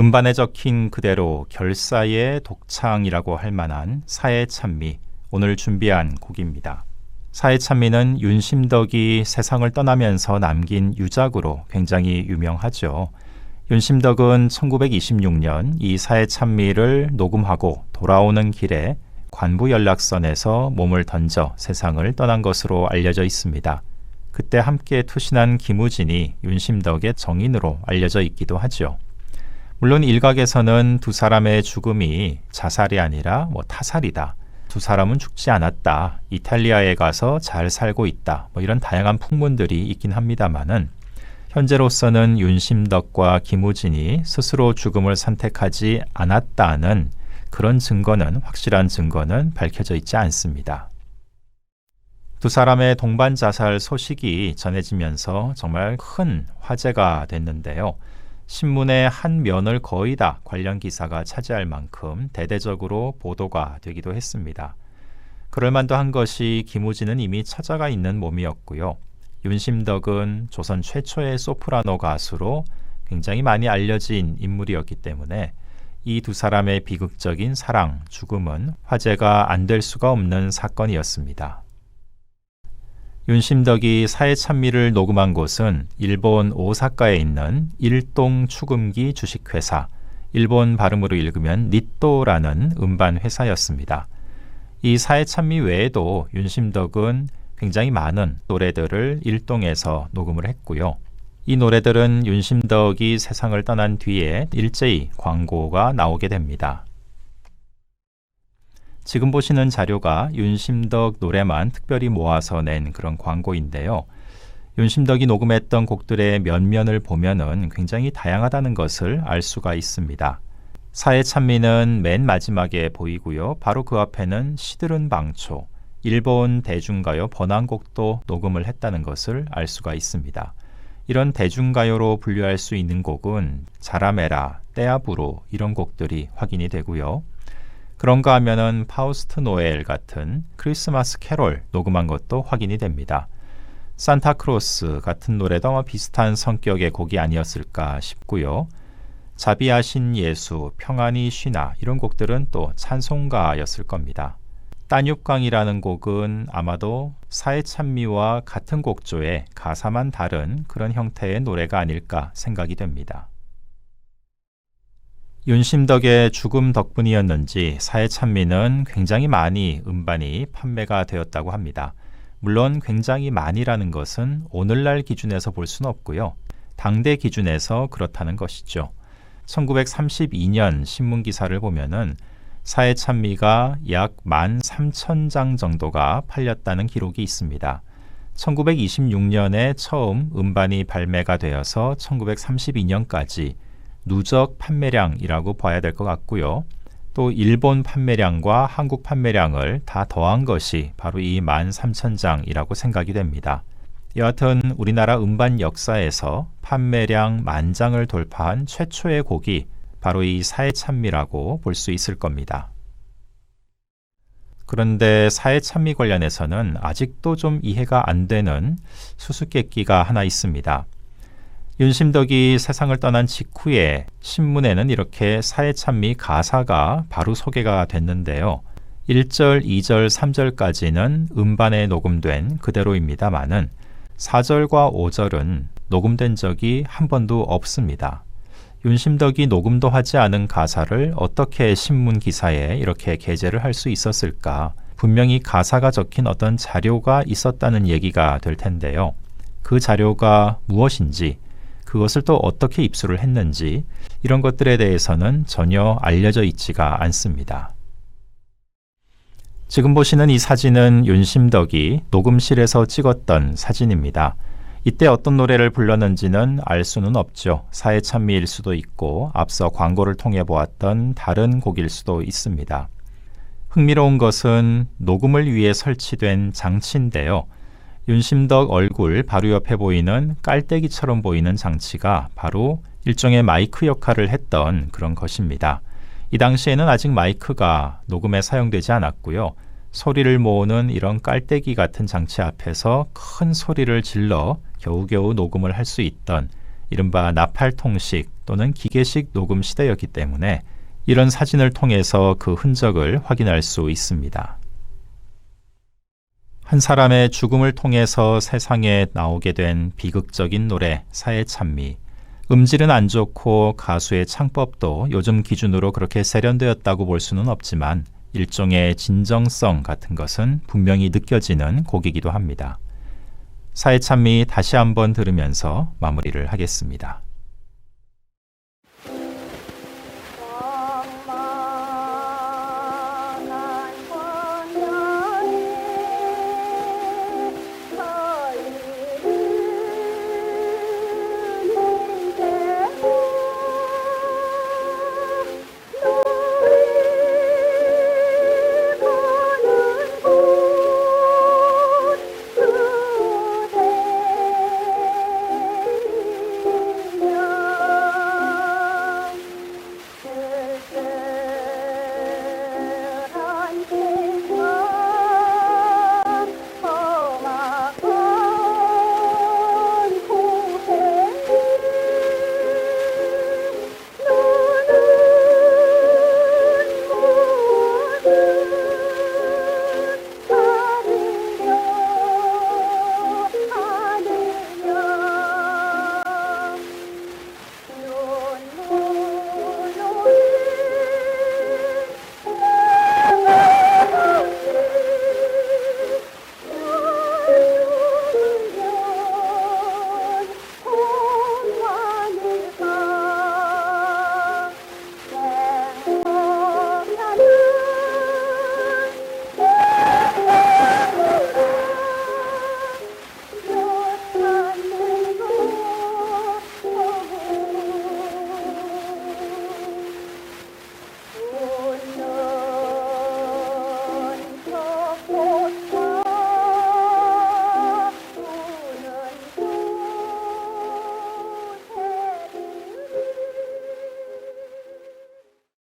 음반에 적힌 그대로 결사의 독창이라고 할 만한 사회 찬미 오늘 준비한 곡입니다. 사회 찬미는 윤심덕이 세상을 떠나면서 남긴 유작으로 굉장히 유명하죠. 윤심덕은 1926년 이 사회 찬미를 녹음하고 돌아오는 길에 관부 연락선에서 몸을 던져 세상을 떠난 것으로 알려져 있습니다. 그때 함께 투신한 김우진이 윤심덕의 정인으로 알려져 있기도 하죠. 물론 일각에서는 두 사람의 죽음이 자살이 아니라 뭐 타살이다. 두 사람은 죽지 않았다. 이탈리아에 가서 잘 살고 있다. 뭐 이런 다양한 풍문들이 있긴 합니다만은 현재로서는 윤심덕과 김우진이 스스로 죽음을 선택하지 않았다는 그런 증거는 확실한 증거는 밝혀져 있지 않습니다. 두 사람의 동반 자살 소식이 전해지면서 정말 큰 화제가 됐는데요. 신문의 한 면을 거의 다 관련 기사가 차지할 만큼 대대적으로 보도가 되기도 했습니다. 그럴 만도 한 것이 김우진은 이미 처자가 있는 몸이었고요. 윤심덕은 조선 최초의 소프라노 가수로 굉장히 많이 알려진 인물이었기 때문에 이 두 사람의 비극적인 사랑, 죽음은 화제가 안 될 수가 없는 사건이었습니다. 윤심덕이 사회 찬미를 녹음한 곳은 일본 오사카에 있는 일동 추금기 주식회사, 일본 발음으로 읽으면 니또라는 음반 회사였습니다. 이 사회 찬미 외에도 윤심덕은 굉장히 많은 노래들을 일동에서 녹음을 했고요. 이 노래들은 윤심덕이 세상을 떠난 뒤에 일제히 광고가 나오게 됩니다. 지금 보시는 자료가 윤심덕 노래만 특별히 모아서 낸 그런 광고인데요. 윤심덕이 녹음했던 곡들의 면면을 보면은 굉장히 다양하다는 것을 알 수가 있습니다. 사회 찬미는 맨 마지막에 보이고요. 바로 그 앞에는 시들은 방초, 일본 대중가요 번안곡도 녹음을 했다는 것을 알 수가 있습니다. 이런 대중가요로 분류할 수 있는 곡은 자라메라, 떼아부로 이런 곡들이 확인이 되고요. 그런가 하면은 파우스트 노엘 같은 크리스마스 캐롤 녹음한 것도 확인이 됩니다. 산타크로스 같은 노래도 아마 비슷한 성격의 곡이 아니었을까 싶고요. 자비하신 예수, 평안이 쉬나 이런 곡들은 또 찬송가였을 겁니다. 따뉴강이라는 곡은 아마도 사회 찬미와 같은 곡조에 가사만 다른 그런 형태의 노래가 아닐까 생각이 됩니다. 윤심덕의 죽음 덕분이었는지 사회 찬미는 굉장히 많이 음반이 판매가 되었다고 합니다. 물론 굉장히 많이라는 것은 오늘날 기준에서 볼 수는 없고요. 당대 기준에서 그렇다는 것이죠. 1932년 신문 기사를 보면은 사회 찬미가 약 13,000장 정도가 팔렸다는 기록이 있습니다. 1926년에 처음 음반이 발매가 되어서 1932년까지 누적 판매량이라고 봐야 될 것 같고요. 또 일본 판매량과 한국 판매량을 다 더한 것이 바로 이 13,000장이라고 생각이 됩니다. 여하튼 우리나라 음반 역사에서 판매량 만 장을 돌파한 최초의 곡이 바로 이 사회찬미라고 볼 수 있을 겁니다. 그런데 사회찬미 관련해서는 아직도 좀 이해가 안 되는 수수께끼가 하나 있습니다. 윤심덕이 세상을 떠난 직후에 신문에는 이렇게 사회찬미 가사가 바로 소개가 됐는데요. 1절, 2절, 3절까지는 음반에 녹음된 그대로입니다만은 4절과 5절은 녹음된 적이 한 번도 없습니다. 윤심덕이 녹음도 하지 않은 가사를 어떻게 신문 기사에 이렇게 게재를 할 수 있었을까? 분명히 가사가 적힌 어떤 자료가 있었다는 얘기가 될 텐데요. 그 자료가 무엇인지, 그것을 또 어떻게 입수를 했는지, 이런 것들에 대해서는 전혀 알려져 있지가 않습니다. 지금 보시는 이 사진은 윤심덕이 녹음실에서 찍었던 사진입니다. 이때 어떤 노래를 불렀는지는 알 수는 없죠. 사회 찬미일 수도 있고 앞서 광고를 통해 보았던 다른 곡일 수도 있습니다. 흥미로운 것은 녹음을 위해 설치된 장치인데요. 윤심덕 얼굴 바로 옆에 보이는 깔때기처럼 보이는 장치가 바로 일종의 마이크 역할을 했던 그런 것입니다. 이 당시에는 아직 마이크가 녹음에 사용되지 않았고요. 소리를 모으는 이런 깔때기 같은 장치 앞에서 큰 소리를 질러 겨우겨우 녹음을 할 수 있던 이른바 나팔통식 또는 기계식 녹음 시대였기 때문에 이런 사진을 통해서 그 흔적을 확인할 수 있습니다. 한 사람의 죽음을 통해서 세상에 나오게 된 비극적인 노래 사회 찬미. 음질은 안 좋고 가수의 창법도 요즘 기준으로 그렇게 세련되었다고 볼 수는 없지만 일종의 진정성 같은 것은 분명히 느껴지는 곡이기도 합니다. 사회 찬미 다시 한번 들으면서 마무리를 하겠습니다.